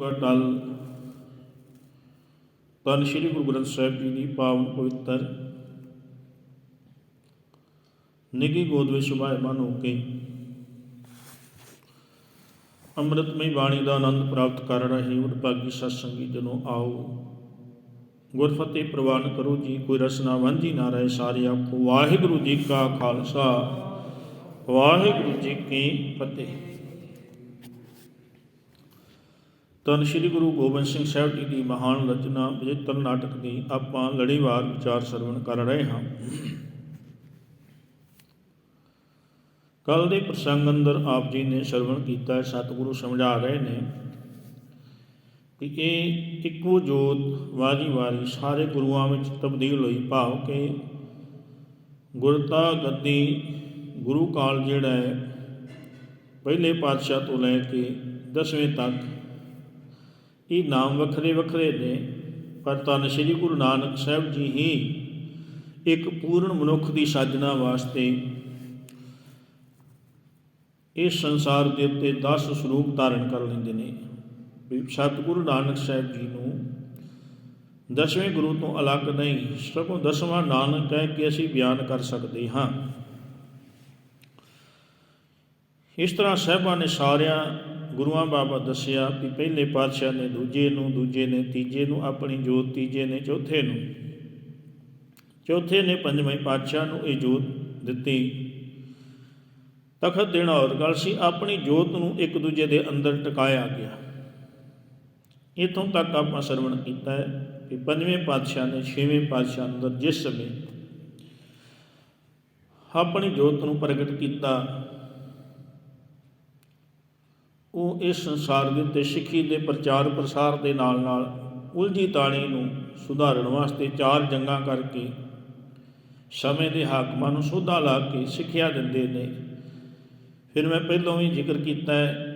ਕਾ ਤਨ ਸ਼੍ਰੀ ਗੁਰੂ ਗ੍ਰੰਥ ਸਾਹਿਬ ਜੀ ਦੀ ਪਾਵਨ ਪਵਿੱਤਰ ਨਿੱਗੀ ਗੋਦ ਵਿੱਚ ਸੁਭਾਇਮਾਨ ਹੋ ਕੇ ਅੰਮ੍ਰਿਤਮਈ ਬਾਣੀ ਦਾ ਆਨੰਦ ਪ੍ਰਾਪਤ ਕਰ ਰਹੇ ਉਡਭਾਗੀ ਸਤਸੰਗੀ ਜਨੋ ਆਓ। ਗੁਰਫਤਿਹ ਪ੍ਰਵਾਨ ਕਰੋ ਜੀ, ਕੋਈ ਰਸਨਾ ਵਾਂਝੀ ਨਾ ਰਹੇ ਸਾਰੇ ਆਖੋ, ਵਾਹਿਗੁਰੂ ਜੀ ਕਾ ਖਾਲਸਾ, ਵਾਹਿਗੁਰੂ ਜੀ ਕੀ ਫਤਿਹ। ਤਨ ਸ਼੍ਰੀ ਗੁਰੂ ਗੋਬਿੰਦ ਸਿੰਘ ਸਾਹਿਬ ਜੀ ਦੀ ਮਹਾਨ ਰਚਨਾ ਵਿਜੇਤਰ ਨਾਟਕ ਦੀ ਆਪਾਂ ਲੜੀਵਾਰ ਵਿਚਾਰ ਸਰਵਣ ਕਰ ਰਹੇ ਹਾਂ। ਕੱਲ ਦੇ ਪ੍ਰਸੰਗ ਅੰਦਰ ਆਪ ਜੀ ਨੇ ਸਰਵਣ ਕੀਤਾ ਹੈ ਸਤਿਗੁਰੂ ਸਮਝਾ ਰਹੇ ਨੇ ਕਿ ਇਹ ਇੱਕੋ ਜੋਤ ਵਾਰੀ ਵਾਰੀ ਸਾਰੇ ਗੁਰੂਆਂ ਵਿੱਚ ਤਬਦੀਲ ਹੋਈ, ਭਾਵ ਕਿ ਗੁਰਤਾ ਗੱਦੀ ਗੁਰੂ ਕਾਲ ਜਿਹੜਾ ਹੈ, ਪਹਿਲੇ ਪਾਤਸ਼ਾਹ ਤੋਂ ਲੈ ਕੇ ਦਸਵੇਂ ਤੱਕ ਇਹ ਨਾਮ ਵੱਖਰੇ ਵੱਖਰੇ ਨੇ, ਪਰ ਤਨ ਸ੍ਰੀ ਗੁਰੂ ਨਾਨਕ ਸਾਹਿਬ ਜੀ ਹੀ ਇੱਕ ਪੂਰਨ ਮਨੁੱਖ ਦੀ ਸਾਜਨਾ ਵਾਸਤੇ ਇਸ ਸੰਸਾਰ ਦੇ ਉੱਤੇ 10 ਸਰੂਪ ਧਾਰਨ ਕਰ ਲੈਂਦੇ ਨੇ। ਵੀ ਸਤਿਗੁਰੂ ਨਾਨਕ ਸਾਹਿਬ ਜੀ ਨੂੰ ਦਸਵੇਂ ਗੁਰੂ ਤੋਂ ਅਲੱਗ ਨਹੀਂ, ਸਗੋਂ ਦਸਵਾਂ ਨਾਨਕ ਕਹਿ ਕੇ ਅਸੀਂ ਬਿਆਨ ਕਰ ਸਕਦੇ ਹਾਂ। ਇਸ ਤਰ੍ਹਾਂ ਸਾਹਿਬਾਂ ਨੇ ਸਾਰਿਆਂ ਗੁਰੂਆਂ ਬਾਬਾ ਦੱਸਿਆ ਕਿ ਪਹਿਲੇ ਪਾਤਸ਼ਾਹ ਨੇ ਦੂਜੇ ਨੂੰ, ਦੂਜੇ ਨੇ, ਤੀਜੇ ਨੂੰ, ਆਪਣੀ ਜੋਤ ਤੀਜੇ ਨੇ, ਚੌਥੇ ਨੂੰ। ਚੌਥੇ ਨੇ ਪੰਜਵੇਂ ਪਾਤਸ਼ਾਹ ਨੂੰ ਇਹ ਜੋਤ ਦਿੱਤੀ। ਤਖਤ ਦੇਣਾ ਔਰ ਗੱਲ ਸੀ, ਆਪਣੀ ਜੋਤ ਨੂੰ ਇੱਕ ਦੂਜੇ ਦੇ ਅੰਦਰ ਟਿਕਾਇਆ ਗਿਆ। ਇਥੋਂ ਤੱਕ ਆਪਾਂ ਸਰਵਣ ਕੀਤਾ ਹੈ ਕਿ ਪੰਜਵੇਂ ਪਾਤਸ਼ਾਹ ਨੇ ਛੇਵੇਂ ਪਾਤਸ਼ਾਹ ਅੰਦਰ ਜਿਸ ਸਮੇਂ ਆਪਣੀ ਜੋਤ ਨੂੰ ਪ੍ਰਗਟ ਕੀਤਾ ਉਹ ਇਸ ਸੰਸਾਰ ਦੇ ਉੱਤੇ ਸਿੱਖੀ ਦੇ ਪ੍ਰਚਾਰ ਪ੍ਰਸਾਰ ਦੇ ਨਾਲ ਨਾਲ ਉਲਝੀ ਤਾਣੀ ਨੂੰ ਸੁਧਾਰਨ ਵਾਸਤੇ ਚਾਰ ਜੰਗਾਂ ਕਰਕੇ ਸਮੇਂ ਦੇ ਹਾਕਮਾਂ ਨੂੰ ਸੋਧਾ ਲਾ ਕੇ ਸਿੱਖਿਆ ਦਿੰਦੇ ਨੇ। ਫਿਰ ਮੈਂ ਪਹਿਲਾਂ ਵੀ ਜ਼ਿਕਰ ਕੀਤਾ ਹੈ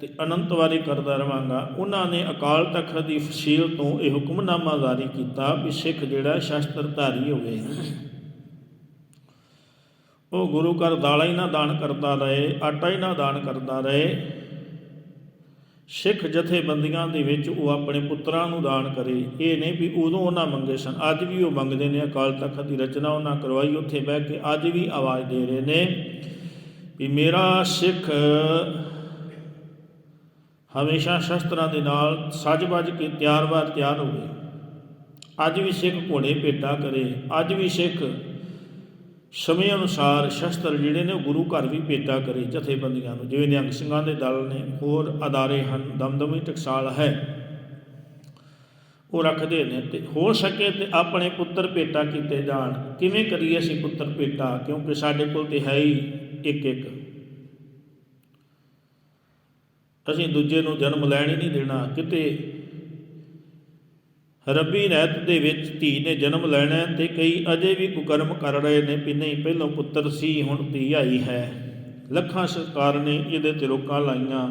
ਤੇ ਅਨੰਤ ਵਾਰੀ ਕਰਦਾ ਰਵਾਂਗਾ। ਉਹਨਾਂ ਨੇ ਅਕਾਲ ਤਖਤ ਦੀ ਫਸੀਲ ਤੋਂ ਇਹ ਹੁਕਮਨਾਮਾ ਜਾਰੀ ਕੀਤਾ ਵੀ ਸਿੱਖ ਜਿਹੜਾ ਸ਼ਸਤਰਧਾਰੀ ਹੋਵੇ। ਉਹ ਗੁਰੂ ਘਰ ਦਾਲਾ ਹੀ ਨਾ ਦਾਨ ਕਰਦਾ ਰਹੇ, ਆਟਾ ਹੀ ਨਾ ਦਾਨ ਕਰਦਾ ਰਹੇ। ਸਿੱਖ ਜਥੇਬੰਦੀਆਂ ਦੇ ਵਿੱਚ ਉਹ ਆਪਣੇ ਪੁੱਤਰਾਂ ਨੂੰ ਦਾਨ ਕਰੇ। ਇਹ ਨਹੀਂ ਵੀ ਉਦੋਂ ਉਹਨਾਂ ਮੰਗੇ ਸਨ। ਅੱਜ ਵੀ ਉਹ ਮੰਗਦੇ ਨੇ, ਅਕਾਲ ਤਖਤ ਦੀ ਰਚਨਾ ਉਹਨਾਂ ਕਰਵਾਈ, ਉੱਥੇ ਬਹਿ ਕੇ ਅੱਜ ਵੀ ਆਵਾਜ਼ ਦੇ ਰਹੇ ਨੇ ਵੀ ਮੇਰਾ ਸਿੱਖ ਹਮੇਸ਼ਾ ਸ਼ਸਤਰਾਂ ਦੇ ਨਾਲ ਸੱਜ-ਵੱਜ ਕੇ ਤਿਆਰ-ਬਾਰ ਤਿਆਰ ਹੋਵੇ। ਅੱਜ ਵੀ ਸਿੱਖ ਘੋੜੇ ਭੇਟਾ ਕਰੇ। ਅੱਜ ਵੀ ਸਿੱਖ ਸਮੇਂ ਅਨੁਸਾਰ ਸ਼ਸਤਰ ਜਿਹੜੇ ਨੇ ਉਹ ਗੁਰੂ ਘਰ ਵੀ ਭੇਟਾ ਕਰੇ, ਜਥੇਬੰਦੀਆਂ ਨੂੰ। ਜਿਵੇਂ ਨਿਹੰਗ ਸਿੰਘਾਂ ਦੇ ਦਲ ਨੇ ਹੋਰ ਅਦਾਰੇ ਹਨ, ਦਮਦਮੀ ਟਕਸਾਲ ਹੈ। ਉਹ ਰੱਖਦੇ ਨੇ ਤੇ ਹੋ ਸਕੇ ਤੇ ਆਪਣੇ ਪੁੱਤਰ ਭੇਟਾ ਕੀਤੇ ਜਾਣ। ਕਿਵੇਂ ਕਰੀਏ ਅਸੀਂ ਪੁੱਤਰ ਭੇਟਾ? ਕਿਉਂਕਿ ਸਾਡੇ ਕੋਲ ਤੇ ਹੈ ਹੀ ਇੱਕ ਇੱਕ ਅਸੀਂ ਦੂਜੇ ਨੂੰ ਜਨਮ ਲੈਣ ਹੀ ਨਹੀਂ ਦੇਣਾ। ਕਿਤੇ ਰੱਬੀ ਰਹਿਤ ਦੇ ਵਿੱਚ ਧੀ ਨੇ ਜਨਮ ਲੈਣਾ ਹੈ ਤੇ ਕਈ ਅਜੇ ਵੀ ਕੁਕਰਮ ਕਰ ਰਹੇ ਨੇ ਵੀ ਨਹੀਂ ਪਹਿਲਾਂ ਪੁੱਤਰ ਸੀ, ਹੁਣ ਧੀ ਆਈ ਹੈ। ਲੱਖਾਂ ਸਰਕਾਰ ਨੇ ਇਹਦੇ ਤੇ ਰੋਕਾਂ ਲਾਈਆਂ।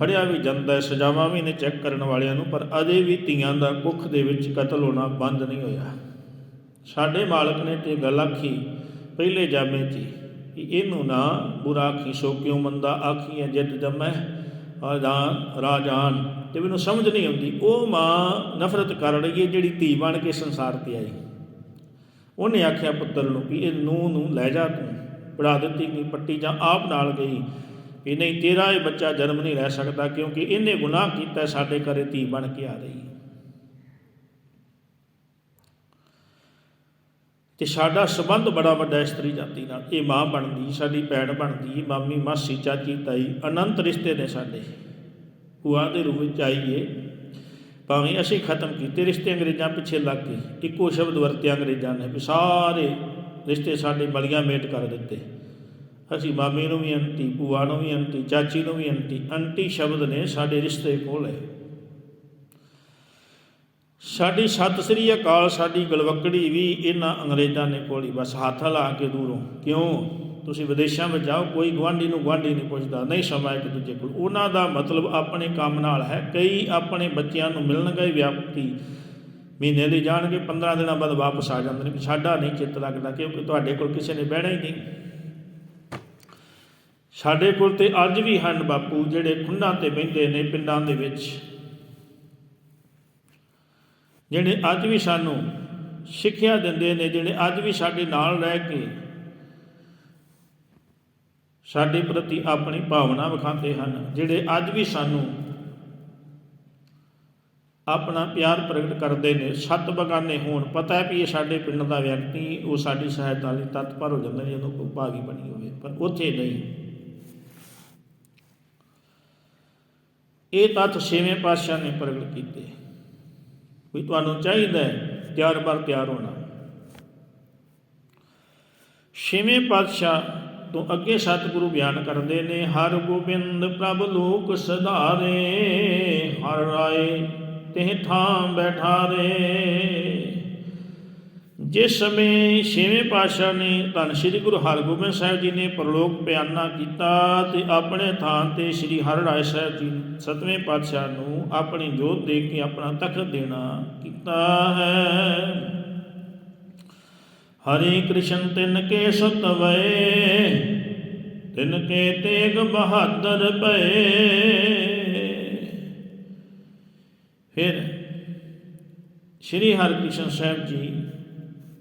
ਫੜਿਆ ਵੀ ਜਾਂਦਾ ਸਜ਼ਾਵਾਂ ਵੀ ਨੇ ਚੈੱਕ ਕਰਨ ਵਾਲਿਆਂ ਨੂੰ, ਪਰ ਅਜੇ ਵੀ ਧੀਆਂ ਦਾ ਕੁੱਖ ਦੇ ਵਿੱਚ ਕਤਲ ਹੋਣਾ ਬੰਦ ਨਹੀਂ ਹੋਇਆ। ਸਾਡੇ ਮਾਲਕ ਨੇ ਤੇ ਗੱਲ ਆਖੀ, ਪਹਿਲੇ ਜਾਮੇ 'ਚ ਕਿ ਇਹਨੂੰ ਨਾ ਬੁਰਾ ਆਖੀ, ਸੋ ਕਿਉ ਮੰਦਾ ਆਖੀਐ ਜਿੱਦ ਜਮੈ? ਰਾਜਾਨ ਤੇ ਮੈਨੂੰ ਸਮਝ ਨਹੀਂ ਆਉਂਦੀ। ਉਹ ਮਾਂ ਨਫ਼ਰਤ ਕਰ ਰਹੀ ਹੈ, ਜਿਹੜੀ ਧੀ ਬਣ ਕੇ ਸੰਸਾਰ ਤੇ ਆਈ ਉਹਨੇ ਆਖਿਆ ਪੁੱਤਰ ਨੂੰ ਕਿ ਇਹ ਨੂੰ ਨੂੰ ਲੈ ਜਾ ਤੂੰ ਪੜਾ ਦਿੱਤੀ ਕਿ ਪੱਟੀ ਜਾਂ ਆਪ ਨਾਲ ਗਈ। ਕਿ ਨਹੀਂ, ਤੇਰਾ ਇਹ ਬੱਚਾ ਜਨਮ ਨਹੀਂ ਲੈ ਸਕਦਾ ਕਿਉਂਕਿ ਇਹਨੇ ਗੁਨਾਹ ਕੀਤਾ, ਸਾਡੇ ਘਰੇ ਧੀ ਬਣ ਕੇ ਆ ਰਹੀ ਤੇ ਸਾਡਾ ਸਬੰਧ ਬੜਾ ਵੱਡਾ ਇਸਤਰੀ ਜਾਤੀ ਨਾਲ। ਇਹ ਮਾਂ ਬਣਦੀ, ਸਾਡੀ ਭੈਣ ਬਣਦੀ, ਮਾਮੀ, ਮਾਸੀ, ਚਾਚੀ, ਤਾਈ, ਅਨੰਤ ਰਿਸ਼ਤੇ ਨੇ ਸਾਡੇ। ਭੂਆ ਦੇ ਰੂਪ ਵਿੱਚ ਆਈਏ। ਭਾਵੇਂ ਅਸੀਂ ਖਤਮ ਕੀਤੇ, ਰਿਸ਼ਤੇ ਅੰਗਰੇਜ਼ਾਂ ਪਿੱਛੇ ਲੱਗ ਗਏ। ਇੱਕੋ ਸ਼ਬਦ ਵਰਤਿਆ ਅੰਗਰੇਜ਼ਾਂ ਨੇ ਵੀ ਸਾਰੇ ਰਿਸ਼ਤੇ ਸਾਡੇ ਮਲੀਆਂ ਮੇਟ ਕਰ ਦਿੱਤੇ। ਅਸੀਂ ਮਾਮੀ ਨੂੰ ਵੀ ਅੰਟੀ ਭੂਆ ਨੂੰ ਵੀ ਅੰਟੀ ਚਾਚੀ ਨੂੰ ਵੀ ਅੰਟੀ ਅੰਟੀ ਸ਼ਬਦ ਨੇ ਸਾਡੇ ਰਿਸ਼ਤੇ ਖੋਲੇ ਸਾਡੀ ਸਤਿ ਸ੍ਰੀ ਅਕਾਲ, ਸਾਡੀ ਗਲਵਕੜੀ ਵੀ ਇਹਨਾਂ ਅੰਗਰੇਜ਼ਾਂ ਨੇ ਕੋਲੀ ਬਸ ਹੱਥ ਲਾ ਕੇ ਦੂਰੋਂ ਕਿਉਂ? ਤੁਸੀਂ ਵਿਦੇਸ਼ਾਂ ਵਿੱਚ ਜਾਓ, ਕੋਈ ਗਵਾਂਢੀ ਨੂੰ ਗਵਾਂਢੀ ਨਹੀਂ ਪੁੱਛਦਾ, ਨਹੀਂ ਸਮਾਂ ਇੱਕ ਦੂਜੇ ਕੋਲ। ਉਹਨਾਂ ਦਾ ਮਤਲਬ ਆਪਣੇ ਕੰਮ ਨਾਲ ਹੈ, ਕਈ ਆਪਣੇ ਬੱਚਿਆਂ ਨੂੰ ਮਿਲਣਗੇ ਵਿਅਕਤੀ ਮਹੀਨੇ ਲਈ ਜਾਣਗੇ 15 ਦਿਨਾਂ ਬਾਅਦ ਵਾਪਸ ਆ ਜਾਂਦੇ ਨੇ ਕਿ ਸਾਡਾ ਨਹੀਂ ਚਿੱਤ ਲੱਗਦਾ, ਕਿਉਂਕਿ ਤੁਹਾਡੇ ਕੋਲ ਕਿਸੇ ਨੇ ਬਹਿਣਾ ਹੀ ਨਹੀਂ। ਸਾਡੇ ਕੋਲ ਤੇ ਅੱਜ ਵੀ ਹਨ ਬਾਪੂ, ਜਿਹੜੇ ਖੁੰਡਾਂ ਤੇ ਬਹਿੰਦੇ ਨੇ ਪਿੰਡਾਂ ਦੇ ਵਿੱਚ। ਜਿਹੜੇ ਅੱਜ ਵੀ ਸਾਨੂੰ ਸਿੱਖਿਆ ਦਿੰਦੇ ਨੇ, ਜਿਹੜੇ ਅੱਜ ਵੀ ਸਾਡੇ ਨਾਲ ਰਹਿ ਕੇ ਸਾਡੇ ਪ੍ਰਤੀ ਆਪਣੀ ਭਾਵਨਾ ਵਿਖਾਉਂਦੇ ਹਨ, ਜਿਹੜੇ ਅੱਜ ਵੀ ਸਾਨੂੰ ਆਪਣਾ ਪਿਆਰ ਪ੍ਰਗਟ ਕਰਦੇ ਨੇ ਸੱਤ ਬਗਾਨੇ ਹੋਣ, ਪਤਾ ਹੈ ਵੀ ਇਹ ਸਾਡੇ ਪਿੰਡ ਦਾ ਵਿਅਕਤੀ, ਉਹ ਸਾਡੀ ਸਹਾਇਤਾ ਲਈ ਤਤਪਰ ਹੋ ਜਾਂਦਾ ਜਦੋਂ ਕੋਈ ਭਾਗੀ ਬਣੀ ਹੋਵੇ, ਪਰ ਉੱਥੇ ਨਹੀਂ। ਇਹ ਤੱਥ ਛੇਵੇਂ ਪਾਤਸ਼ਾਹ ਨੇ ਪ੍ਰਗਟ ਕੀਤੇ। ਵੀ ਤੁਹਾਨੂੰ ਚਾਹੀਦਾ ਹੈ ਤਿਆਰ ਬਰ ਤਿਆਰ ਹੋਣਾ। ਛੇਵੇਂ ਪਾਤਸ਼ਾਹ ਤੋਂ ਅੱਗੇ ਸਤਿਗੁਰੂ ਬਿਆਨ ਕਰਦੇ ਨੇ, ਹਰ ਗੋਬਿੰਦ ਪ੍ਰਭ ਲੋਕ ਸਧਾਰੇ, ਹਰ ਰਾਏ ਤਿਹ ਥਾਂ ਬੈਠਾਰੇ। ਜਿਸ ਸਮੇਂ ਛੇਵੇਂ ਪਾਤਸ਼ਾਹ ਨੇ ਧੰਨ ਸ੍ਰੀ ਗੁਰੂ ਹਰਗੋਬਿੰਦ ਸਾਹਿਬ ਜੀ ਨੇ ਪ੍ਰਲੋਕ ਬਿਆਨਾ ਕੀਤਾ ਤੇ ਆਪਣੇ ਥਾਂ ਤੇ ਸ੍ਰੀ ਹਰਿਰਾਏ ਸਾਹਿਬ ਜੀ ਸਤਵੇਂ ਪਾਤਸ਼ਾਹ ਨੂੰ ਆਪਣੀ ਜੋਤ ਦੇ ਕੇ ਆਪਣਾ ਤਖਤ ਦੇਣਾ ਕੀਤਾ ਹੈ। ਹਰੀ ਕ੍ਰਿਸ਼ਨ ਤਿਨ ਕੇ ਸੁਤ ਵਏ, ਤਿਨ ਕੇ ਤੇਗ ਬਹਾਦਰ ਭਏ। ਫਿਰ ਸ਼੍ਰੀ ਹਰਿਕ੍ਰਿਸ਼ਨ ਸਾਹਿਬ ਜੀ,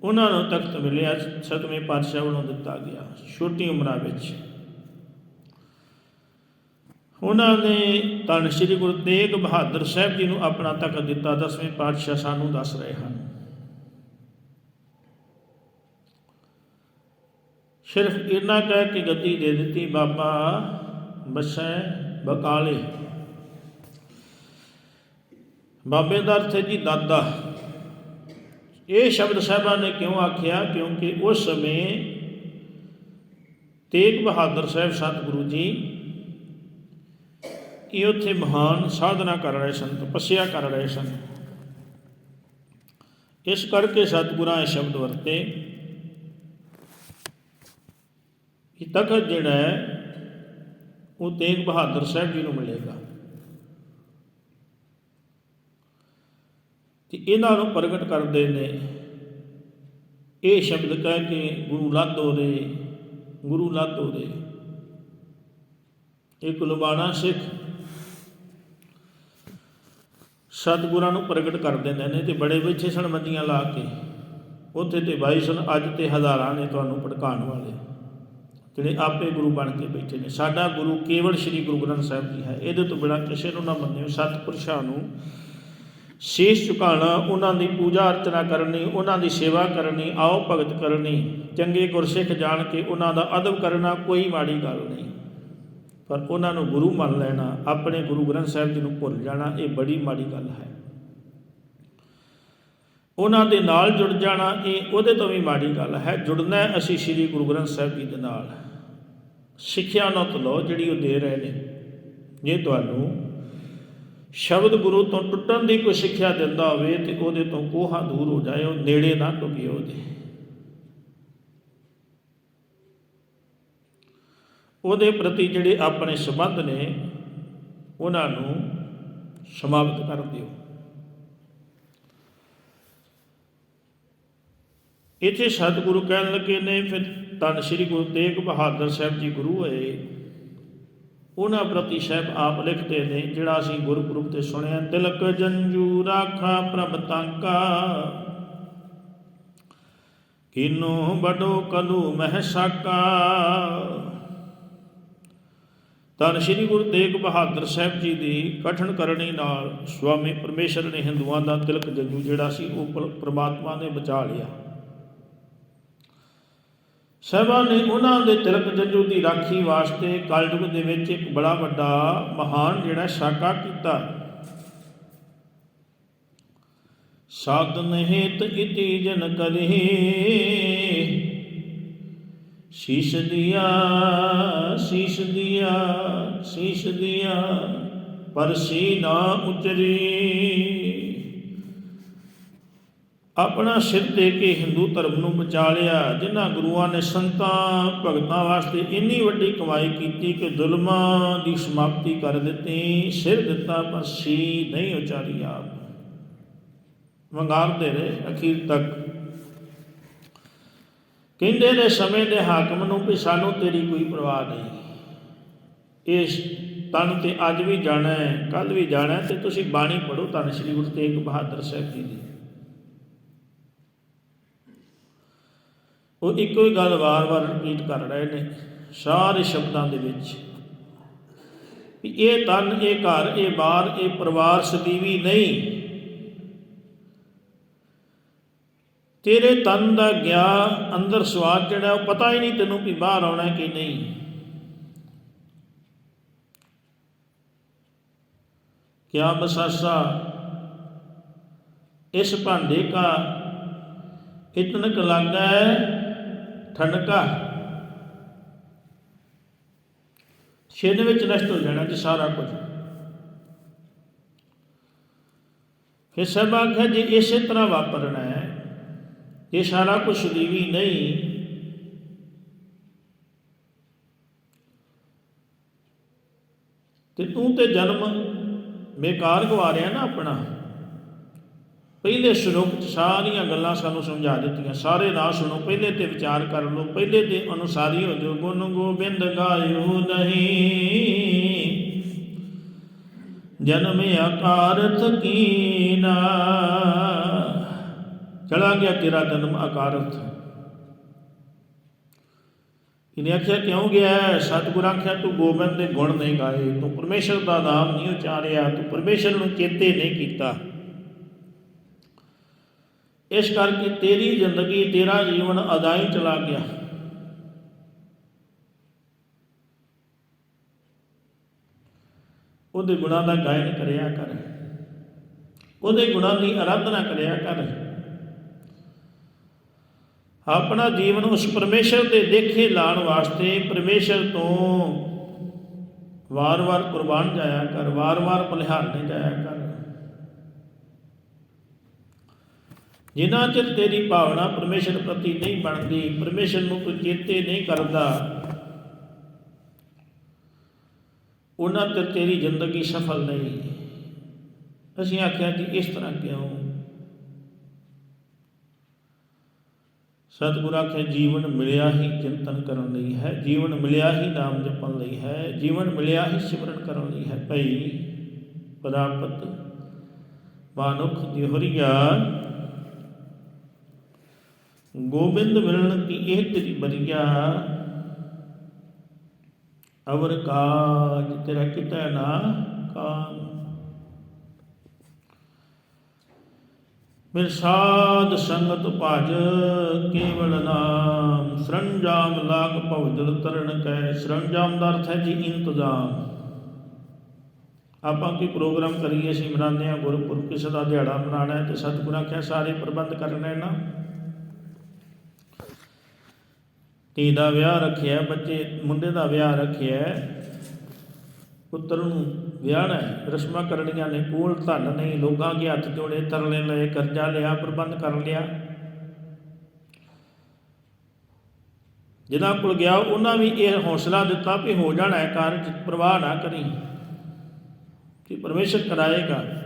ਉਹਨਾਂ ਨੂੰ ਤਖਤ ਮਿਲਿਆ, ਸਤਵੇਂ ਪਾਤਸ਼ਾਹ ਵੱਲੋਂ ਦਿੱਤਾ ਗਿਆ, ਛੋਟੀ ਉਮਰਾਂ ਵਿੱਚ। ਉਹਨਾਂ ਨੇ ਧੰਨ ਸ਼੍ਰੀ ਗੁਰੂ ਤੇਗ ਬਹਾਦਰ ਸਾਹਿਬ ਜੀ ਨੂੰ ਆਪਣਾ ਤਖਤ ਦਿੱਤਾ, ਦਸਵੇਂ ਪਾਤਸ਼ਾਹ ਸਾਨੂੰ ਦੱਸ ਰਹੇ ਹਨ। ਸਿਰਫ ਇਹਨਾਂ ਕਹਿ ਕੇ ਗੱਦੀ ਦੇ ਦਿੱਤੀ ਬਾਬਾ ਬਸੈ ਬਕਾਲੇ ਬਾਬੇ ਦਾ ਅਰਥ ਹੈ ਜੀ ਦਾਦਾ ਇਹ ਸ਼ਬਦ ਸਾਹਿਬਾਂ ਨੇ ਕਿਉਂ ਆਖਿਆ ਕਿਉਂਕਿ ਉਸ ਸਮੇਂ ਤੇਗ ਬਹਾਦਰ ਸਾਹਿਬ ਸਤਿਗੁਰੂ ਜੀ ਇਹ ਉੱਥੇ ਮਹਾਨ ਸਾਧਨਾ ਕਰ ਰਹੇ ਸਨ ਤਪੱਸਿਆ ਕਰ ਰਹੇ ਸਨ ਇਸ ਕਰਕੇ ਸਤਿਗੁਰਾਂ ਇਹ ਸ਼ਬਦ ਵਰਤੇ ਕਿ ਤਖਤ ਜਿਹੜਾ ਹੈ, ਉਹ ਤੇਗ ਬਹਾਦਰ ਸਾਹਿਬ ਜੀ ਨੂੰ ਮਿਲੇਗਾ। ਤੇ ਇਹਨਾਂ ਨੂੰ ਪ੍ਰਗਟ ਕਰਦੇ ਨੇ। ਇਹ ਸ਼ਬਦ ਕਹਿ ਕੇ ਗੁਰੂ ਲਾਧੋ ਦੇ, ਗੁਰੂ ਲਾਧੋ ਦੇ ਇਹ ਕੁਲਬਾਣਾ ਸਿੱਖ ਸਤਿਗੁਰਾਂ ਨੂੰ ਪ੍ਰਗਟ ਕਰ ਦਿੰਦੇ ਨੇ ਤੇ ਬੜੇ ਬੈਠੇ ਸਨ ਮੰਜੀਆਂ ਲਾ ਕੇ। ਉੱਥੇ ਤੇ ਬਾਈ ਸਨ, ਅੱਜ ਤੇ ਹਜ਼ਾਰਾਂ ਨੇ ਤੁਹਾਨੂੰ ਭੜਕਾਉਣ ਵਾਲੇ। ਜਿਹੜੇ ਆਪੇ ਗੁਰੂ ਬਣ ਕੇ ਬੈਠੇ ਨੇ। ਸਾਡਾ ਗੁਰੂ ਕੇਵਲ ਸ੍ਰੀ ਗੁਰੂ ਗ੍ਰੰਥ ਸਾਹਿਬ ਜੀ ਹੈ। ਇਹਦੇ ਤੋਂ ਬਿਨਾਂ ਕਿਸੇ ਨੂੰ ਨਾ ਮੰਨਿਓ। ਸਤਿਪੁਰਸ਼ਾਂ ਨੂੰ ਸ਼ੇਸ਼ ਝੁਕਾਉਣਾ, ਉਹਨਾਂ ਦੀ ਪੂਜਾ ਅਰਚਨਾ ਕਰਨੀ, ਉਹਨਾਂ ਦੀ ਸੇਵਾ ਕਰਨੀ, ਆਓ ਭਗਤ ਕਰਨੀ, ਚੰਗੇ ਗੁਰਸਿੱਖ ਜਾਣ ਕੇ ਉਹਨਾਂ ਦਾ ਅਦਬ ਕਰਨਾ ਕੋਈ ਮਾੜੀ ਗੱਲ ਨਹੀਂ। ਪਰ ਉਹਨਾਂ ਨੂੰ ਗੁਰੂ ਮੰਨ ਲੈਣਾ, ਆਪਣੇ ਗੁਰੂ ਗ੍ਰੰਥ ਸਾਹਿਬ ਜੀ ਨੂੰ ਭੁੱਲ ਜਾਣਾ, ਇਹ ਬੜੀ ਮਾੜੀ ਗੱਲ ਹੈ। ਉਹਨਾਂ ਦੇ ਨਾਲ ਜੁੜ ਜਾਣਾ, ਇਹ ਉਹਦੇ ਤੋਂ ਵੀ ਮਾੜੀ ਗੱਲ ਹੈ। ਜੁੜਨਾ ਅਸੀਂ ਸ੍ਰੀ ਗੁਰੂ ਗ੍ਰੰਥ ਸਾਹਿਬ ਜੀ ਦੇ ਨਾਲ। ਸਿੱਖਿਆ ਨਾ ਲਓ ਜਿਹੜੀ ਉਹ ਦੇ ਰਹੇ ਨੇ। ਜੇ ਤੁਹਾਨੂੰ ਸ਼ਬਦ ਗੁਰੂ ਤੋਂ ਟੁੱਟਣ ਦੀ ਕੋਈ ਸਿੱਖਿਆ ਦਿੰਦਾ ਹੋਵੇ ਤੇ ਉਹਦੇ ਤੋਂ ਕੋਹਾ ਦੂਰ ਹੋ ਜਾਏ, ਉਹ ਨੇੜੇ ਨਾ ਟੁਕਿਓ ਉਹਦੇ। ਉਹਦੇ ਪ੍ਰਤੀ ਜਿਹੜੇ ਆਪਣੇ ਸੰਬੰਧ ਨੇ, ਉਹਨਾਂ ਨੂੰ ਸਮਾਪਤ ਕਰ ਦਿਓ। ਇੱਥੇ ਸਤਿਗੁਰੂ ਕਹਿਣ ਲੱਗੇ ਨੇ, ਫਿਰ ਤਨ ਸ੍ਰੀ ਗੁਰੂ ਤੇਗ ਬਹਾਦਰ ਸਾਹਿਬ ਜੀ ਗੁਰੂ ਹੋਏ। ਉਹਨਾਂ ਪ੍ਰਤੀ ਸਾਹਿਬ ਆਪ ਲਿਖਦੇ ਨੇ, ਜਿਹੜਾ ਅਸੀਂ ਗੁਰਪੁਰਬ ਤੇ ਸੁਣਿਆ, ਤਿਲਕ ਜੰਜੂ ਰਾਖਾ ਪ੍ਰਭ ਤਾਂਕਾ। ਕਿਨੋ ਬਡੋ ਕਲੂ ਮਹਿ ਸਾਕਾ। ਤਨ ਸ੍ਰੀ ਗੁਰੂ ਤੇਗ ਬਹਾਦਰ ਸਾਹਿਬ ਜੀ ਦੀ ਕਠਨ ਕਰਨੀ ਨਾਲ ਸੁਆਮੀ ਪਰਮੇਸ਼ਰ ਨੇ ਹਿੰਦੂਆਂ ਦਾ ਤਿਲਕ ਜੰਜੂ ਜਿਹੜਾ ਸੀ, ਉਹ ਪਰਮਾਤਮਾ ਨੇ ਬਚਾ ਲਿਆ। ਸਾਹਿਬਾਂ ਨੇ ਉਹਨਾਂ ਦੇ ਤਿਲਕ ਜੰਜੂ ਦੀ ਰਾਖੀ ਵਾਸਤੇ ਕਲਯੁਗ ਦੇ ਵਿੱਚ ਇੱਕ ਬੜਾ ਵੱਡਾ ਮਹਾਨ ਜਿਹੜਾ ਸਾਕਾ ਕੀਤਾ। ਸਾਧਨ ਹੇਤ ਇਤੀ ਜਨ ਕਰੇ। ਸ਼ੀਸ਼ ਦਿਆ ਸ਼ੀਸ਼ ਦਿਆ ਸ਼ੀਸ਼ ਦਿਆ ਪਰਸੀ ਨਾ ਉਚਰੀ। ਆਪਣਾ ਸਿਰ ਦੇ ਕੇ ਹਿੰਦੂ ਧਰਮ ਨੂੰ ਬਚਾ ਲਿਆ, ਜਿਨ੍ਹਾਂ ਗੁਰੂਆਂ ਨੇ ਸੰਤਾਂ ਭਗਤਾਂ ਵਾਸਤੇ ਇੰਨੀ ਵੱਡੀ ਕਮਾਈ ਕੀਤੀ ਕਿ ਜ਼ੁਲਮਾਂ ਦੀ ਸਮਾਪਤੀ ਕਰ ਦਿੱਤੀ, ਸਿਰ ਦਿੱਤਾ ਪਰ ਸੀ ਨਹੀਂ ਉਚਾਰੀ ਆਪ ਵੰਗਾਰਦੇ ਰਹੇ ਅਖੀਰ ਤੱਕ। ਕਹਿੰਦੇ ਨੇ ਸਮੇਂ ਦੇ ਹਾਕਮ ਨੂੰ ਵੀ ਸਾਨੂੰ ਤੇਰੀ ਕੋਈ ਪਰਵਾਹ ਨਹੀਂ। ਇਸ ਤਨ ਤੇ ਅੱਜ ਵੀ ਜਾਣਾ ਹੈ ਕੱਲ ਵੀ ਜਾਣਾ ਹੈ ਤੇ ਤੁਸੀਂ ਬਾਣੀ ਪੜੋ ਧੰਨ ਸ਼੍ਰੀ ਗੁਰੂ ਤੇਗ ਬਹਾਦਰ ਸਾਹਿਬ ਜੀ ਦੀ। ਉਹ ਇੱਕੋ ਹੀ ਗੱਲ ਵਾਰ-ਵਾਰ ਰਿਪੀਟ ਕਰ ਰਹੇ ਨੇ ਸਾਰੇ ਸ਼ਬਦਾਂ ਦੇ ਵਿੱਚ ਵੀ ਇਹ ਤਨ, ਇਹ ਘਰ, ਇਹ ਬਾਰ ਇਹ ਪਰਿਵਾਰ ਸਦੀਵੀ ਨਹੀਂ। ਤੇਰੇ ਤਨ ਦਾ ਗਿਆ ਅੰਦਰ ਸਵਾਦ ਜਿਹੜਾ ਉਹ ਪਤਾ ਹੀ ਨਹੀਂ ਤੈਨੂੰ ਵੀ ਬਾਹਰ ਆਉਣਾ ਕਿ ਨਹੀਂ। ਕਿਆ ਬਸਾਸਾ ਇਸ ਭਾਂਡੇ ਕਾ ਇਤਨਕ ਲੱਗਦਾ ਹੈ? ਠੰਡਕਾ। ਛੇਦ ਵਿੱਚ ਨਸ਼ਟ ਹੋ ਜਾਣਾ ਜੀ ਸਾਰਾ ਕੁਝ। ਫਿਰ ਸਭ ਆਖਿਆ, ਜੇ ਇਸੇ ਤਰ੍ਹਾਂ ਵਾਪਰਨਾ ਹੈ ਇਹ ਸਾਰਾ ਕੁਝ ਦੀਵੀ ਨਹੀਂ, ਤੇ ਤੂੰ ਤੇ ਜਨਮ ਬੇਕਾਰ ਗਵਾ ਰਿਆ ਨਾ ਆਪਣਾ। ਪਹਿਲੇ ਸ਼ਲੋਕ ਚ ਸਾਰੀਆਂ ਗੱਲਾਂ ਸਾਨੂੰ ਸਮਝਾ ਦਿੱਤੀਆਂ। ਸਾਰੇ ਨਾ ਸੁਣੋ, ਪਹਿਲੇ ਤੇ ਵਿਚਾਰ ਕਰ ਲਓ। ਪਹਿਲੇ ਤੇ ਅਨੁਸਾਰੀ ਹੋ ਜੋ ਗੁਣ ਗੋਬਿੰਦ ਗਾਇਓ ਨਹੀਂ। ਜਨਮ ਆਕਾਰਤ ਕੀਨਾ। ਚਲਾ ਗਿਆ ਤੇਰਾ ਜਨਮ ਆਕਾਰਤ ਇਹਨੇ ਆਖਿਆ, ਕਿਉਂ ਗਿਆ ਸਤਿਗੁਰ ਆਖਿਆ, ਤੂੰ ਗੋਬਿੰਦ ਦੇ ਗੁਣ ਨਹੀਂ ਗਾਏ। ਤੂੰ ਪਰਮੇਸ਼ਰ ਦਾ ਨਾਮ ਨਹੀਂ ਉਚਾਰਿਆ। ਤੂੰ ਪਰਮੇਸ਼ਰ ਨੂੰ ਚੇਤੇ ਨਹੀਂ ਕੀਤਾ। ਇਸ ਕਰਕੇ ਤੇਰੀ ਜ਼ਿੰਦਗੀ, ਤੇਰਾ ਜੀਵਨ ਅਦਾਈ ਚਲਾ ਗਿਆ। ਉਹਦੇ ਗੁਣਾਂ ਦਾ ਗਾਇਨ ਕਰਿਆ ਕਰ। ਉਹਦੇ ਗੁਣਾਂ ਦੀ ਆਰਾਧਨਾ ਕਰਿਆ ਕਰ। ਆਪਣਾ ਜੀਵਨ ਉਸ ਪਰਮੇਸ਼ਰ ਦੇ ਦੇਖੇ ਲਾਣ ਵਾਸਤੇ ਪਰਮੇਸ਼ਰ ਤੋਂ ਵਾਰ-ਵਾਰ ਕੁਰਬਾਨ ਜਾਇਆ ਕਰ, ਵਾਰ-ਵਾਰ ਬਲਿਹਾਰਨੇ ਜਾਇਆ ਕਰ। ਜਿਨ੍ਹਾਂ ਚਿਰ ਤੇਰੀ ਭਾਵਨਾ ਪਰਮੇਸ਼ਰ ਪ੍ਰਤੀ ਨਹੀਂ ਬਣਦੀ, ਪਰਮੇਸ਼ਰ ਨੂੰ ਕੋਈ ਚੇਤੇ ਨਹੀਂ ਕਰਦਾ, ਉਹਨਾਂ ਚਿਰ ਤੇਰੀ ਜ਼ਿੰਦਗੀ ਸਫਲ ਨਹੀਂ। ਅਸੀਂ ਆਖਿਆ ਕਿ ਇਸ ਤਰ੍ਹਾਂ ਕਿਉਂ? ਸਤਿਗੁਰ ਆਖਿਆ, ਜੀਵਨ ਮਿਲਿਆ ਹੀ ਚਿੰਤਨ ਕਰਨ ਲਈ ਹੈ, ਜੀਵਨ ਮਿਲਿਆ ਹੀ ਨਾਮ ਜਪਣ ਲਈ ਹੈ, ਜੀਵਨ ਮਿਲਿਆ ਹੀ ਸਿਮਰਨ ਕਰਨ ਲਈ ਹੈ। ਭਈ ਪ੍ਰਾਪਤ ਮਾਨੁਖ ਦੀ ਗੋਬਿੰਦ ਮਿਲਣ ਕੀ ਇਹ ਤੇਰੀ ਬਰੀਆ ਅਵਰ ਕਾਜ ਤੇਰਾ ਕਿਤਾ ਨਾ ਕਾਮ। ਮਿਲ ਸੰਗਤ ਭਜ ਕੇਵਲ ਨਾਮ। ਸਰੰਜਾਮ ਲਾਗ ਭਵਜਲ ਤਰਨ ਕੈ। ਸਰੰਜਾਮ ਦਾ ਅਰਥ ਹੈ ਜੀ ਇੰਤਜ਼ਾਮ। ਆਪਾਂ ਕੀ ਪ੍ਰੋਗਰਾਮ ਕਰੀਏ ਅਸੀਂ ਮਨਾਉਂਦੇ ਆ ਗੁਰਪੁਰਬ ਕਿਸੇ ਦਾ ਦਿਹਾੜਾ ਮਨਾਣਾ ਹੈ ਤੇ ਸਤਿਗੁਰਾਂ ਆਖਿਆ ਸਾਰੇ ਪ੍ਰਬੰਧ ਕਰਨੇ ਨਾ। ਧੀ ਦਾ ਵਿਆਹ ਰੱਖਿਆ, ਬੱਚੇ, ਮੁੰਡੇ ਦਾ ਵਿਆਹ ਰੱਖਿਆ, ਪੁੱਤਰ ਨੂੰ ਵਿਆਹਣਾ ਰਸਮਾਂ ਕਰਨੀਆਂ ਨੇ ਕੋਲ ਧਨ ਨਹੀਂ ਲੋਕਾਂ ਕੇ ਹੱਥ ਜੋੜੇ, ਤਰਲੇ ਲਏ, ਕਰਜ਼ਾ ਲਿਆ, ਪ੍ਰਬੰਧ ਕਰ ਲਿਆ। ਜਿਨ੍ਹਾਂ ਕੋਲ ਗਿਆ, ਉਹਨਾਂ ਵੀ ਇਹ ਹੌਸਲਾ ਦਿੱਤਾ ਵੀ ਹੋ ਜਾਣਾ ਹੈ, ਕਾਰਜ ਪ੍ਰਵਾਹ ਨਾ ਕਰੀ। ਕਿ ਪਰਮੇਸ਼ਰ ਕਰਾਏਗਾ।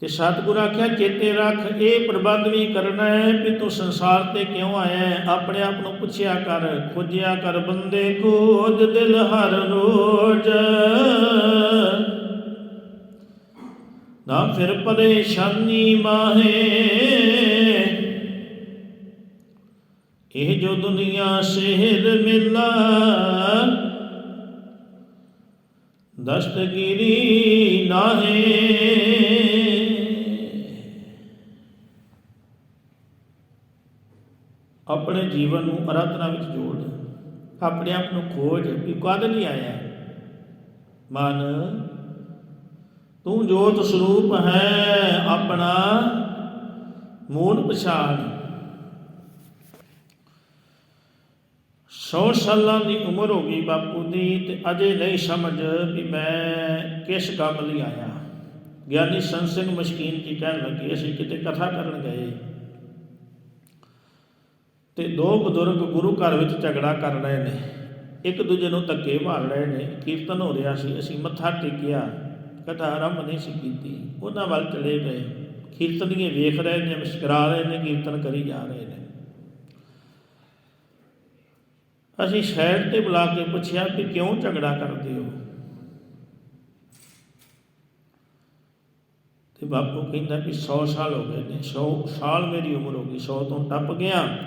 ਤੇ ਸਤਿਗੁਰ ਆਖਿਆ, ਚੇਤੇ ਰੱਖ, ਇਹ ਪ੍ਰਬੰਧ ਵੀ ਕਰਨਾ ਹੈ ਵੀ ਤੂੰ ਸੰਸਾਰ ਤੇ ਕਿਉਂ ਆਇਆ ਹੈ? ਆਪਣੇ ਆਪ ਨੂੰ ਪੁੱਛਿਆ ਕਰ, ਖੋਜਿਆ ਕਰ ਬੰਦੇ, ਖੋਜ ਦਿਲ ਹਰ ਰੋਜ। ਨਾ ਫਿਰ ਪਰੇਸ਼ਾਨੀ ਮਾਹੇ। ਇਹ ਜੋ ਦੁਨੀਆ ਸ਼ਹਿਰ ਮਿਲਾ, ਦਸਤਗਿਰੀ ਨਾਹੇ। ਆਪਣੇ ਜੀਵਨ ਨੂੰ ਅਰਾਧਨਾ ਵਿੱਚ ਜੋੜ ਆਪਣੇ ਆਪ ਨੂੰ ਖੋਜ ਵੀ ਕਦ ਲਈ ਆਇਆ ਮਨ, ਤੂੰ ਜੋਤ ਸਰੂਪ ਹੈ, ਆਪਣਾ ਮੂਲ ਪਛਾਣ। ਸੌ ਸਾਲਾਂ ਦੀ ਉਮਰ ਹੋ ਗਈ ਬਾਪੂ ਦੀ ਤੇ ਅਜੇ ਨਹੀਂ ਸਮਝ ਵੀ ਮੈਂ ਕਿਸ ਕੰਮ ਲਈ ਆਇਆ। ਗਿਆਨੀ ਸੰਤ ਸਿੰਘ ਮਸ਼ਕੀਨ ਜੀ ਕਹਿਣ ਲੱਗੇ, ਅਸੀਂ ਕਿਤੇ ਕਥਾ ਕਰਨ ਗਏ। ਤੇ ਦੋ ਬਜ਼ੁਰਗ ਗੁਰੂ ਘਰ ਵਿੱਚ ਝਗੜਾ ਕਰ ਰਹੇ ਨੇ। ਇੱਕ ਦੂਜੇ ਨੂੰ ਧੱਕੇ ਮਾਰ ਰਹੇ ਨੇ। ਕੀਰਤਨ ਹੋ ਰਿਹਾ ਸੀ। ਅਸੀਂ ਮੱਥਾ ਟੇਕਿਆ। ਕਥਾ ਆਰੰਭ ਨਹੀਂ ਸੀ ਕੀਤੀ। ਉਹਨਾਂ ਵੱਲ ਚਲੇ ਗਏ। ਕੀਰਤਨੀਏ ਵੇਖ ਰਹੇ ਨੇ, ਮੁਸਕਰਾ ਰਹੇ ਨੇ, ਕੀਰਤਨ ਕਰੀ ਜਾ ਰਹੇ ਨੇ। ਅਸੀਂ ਸ਼ਹਿਰ ਤੇ ਬੁਲਾ ਕੇ ਪੁੱਛਿਆ ਕਿ ਕਿਉਂ ਝਗੜਾ ਕਰਦੇ ਹੋ? ਤੇ ਬਾਪੂ ਕਹਿੰਦਾ ਕਿ 100 ਸਾਲ ਹੋ ਗਏ ਨੇ। 100 ਸਾਲ ਮੇਰੀ ਉਮਰ ਹੋ ਗਈ। 100 ਤੋਂ ਟੱਪ ਗਿਆ।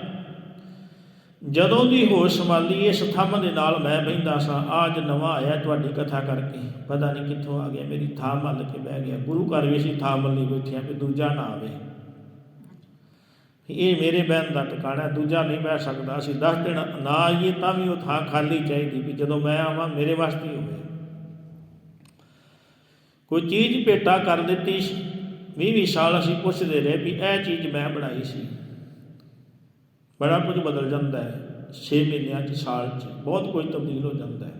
ਜਦੋਂ ਦੀ ਹੋਸ਼ ਸੰਭਾਲੀ, ਇਸ ਥੰਮ ਦੇ ਨਾਲ ਮੈਂ ਬਹਿੰਦਾ ਸਾਂ ਅੱਜ ਨਵਾਂ ਆਇਆ ਤੁਹਾਡੀ ਕਥਾ ਕਰਕੇ। ਪਤਾ ਨਹੀਂ ਕਿੱਥੋਂ ਆ ਗਿਆ, ਮੇਰੀ ਥਾਂ ਮੱਲ ਕੇ ਬਹਿ ਗਿਆ। ਗੁਰੂ ਘਰ ਵੀ ਅਸੀਂ ਥਾਂ ਮੱਲੀ ਬੈਠਿਆ ਵੀ ਦੂਜਾ ਨਾ ਆਵੇ। ਇਹ ਮੇਰੇ ਬਹਿਣ ਦਾ ਟਿਕਾਣਾ, ਦੂਜਾ ਨਹੀਂ ਬਹਿ ਸਕਦਾ। ਅਸੀਂ 10 ਦਿਨ ਨਾ ਆਈਏ ਤਾਂ ਵੀ ਉਹ ਥਾਂ ਖਾਲੀ ਚਾਹੀਦੀ ਵੀ ਜਦੋਂ ਮੈਂ ਆਵਾਂ, ਮੇਰੇ ਵਾਸਤੇ ਹੋਵੇ। ਕੋਈ ਚੀਜ਼ ਭੇਟਾ ਕਰ ਦਿੱਤੀ 20 ਸਾਲ ਅਸੀਂ ਪੁੱਛਦੇ ਰਹੇ ਵੀ ਇਹ ਚੀਜ਼ ਮੈਂ ਬਣਾਈ ਸੀ। ਬੜਾ ਕੁਝ ਬਦਲ ਜਾਂਦਾ ਹੈ। 6 ਮਹੀਨਿਆਂ ਚ, ਸਾਲ ਚ, ਬਹੁਤ ਕੁਝ ਤਬਦੀਲ ਹੋ ਜਾਂਦਾ ਹੈ।